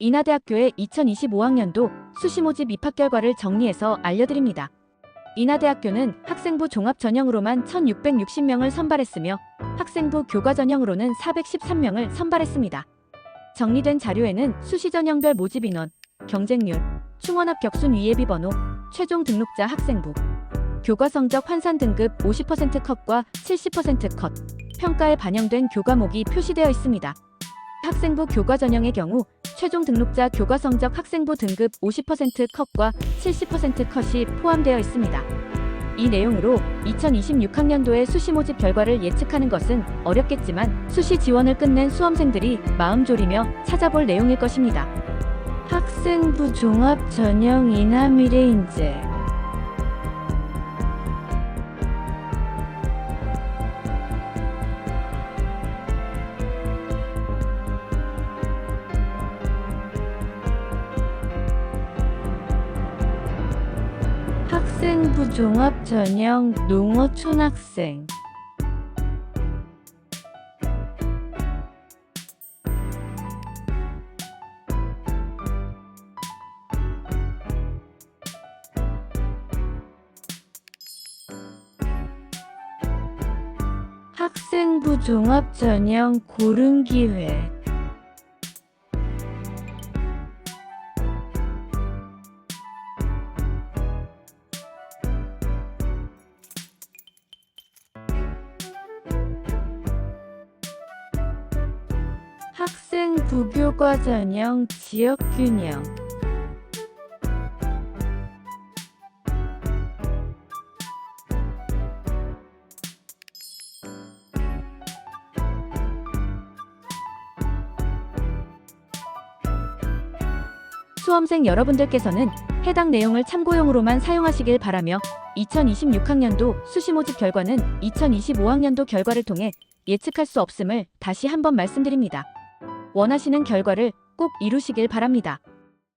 인하대학교의 2025학년도 수시 모집 입학 결과를 정리해서 알려드립니다. 인하대학교는 학생부 종합 전형으로만 1,660명을 선발했으며 학생부 교과 전형으로는 413명을 선발했습니다. 정리된 자료에는 수시 전형별 모집 인원, 경쟁률, 충원 합 격순 위예비 번호, 최종 등록자 학생부, 교과 성적 환산 등급 50% 컷과 70% 컷, 평가에 반영된 교과목이 표시되어 있습니다. 학생부 교과 전형의 경우 최종 등록자 교과 성적 학생부 등급 50% 컷과 70% 컷이 포함되어 있습니다. 이 내용으로 2026학년도의 수시 모집 결과를 예측하는 것은 어렵겠지만 수시 지원을 끝낸 수험생들이 마음 졸이며 찾아볼 내용일 것입니다. 학생부 종합 전형 인하 미래 인재 학생부 종합 전형 농어 촌 학생. 학생부 종합 전형 고른 기회 부교과 전형 지역 균형 수험생 여러분들께서는 해당 내용을 참고용으로만 사용하시길 바라며 2026학년도 수시 모집 결과는 2025학년도 결과를 통해 예측할 수 없음을 다시 한번 말씀드립니다. 원하시는 결과를 꼭 이루시길 바랍니다.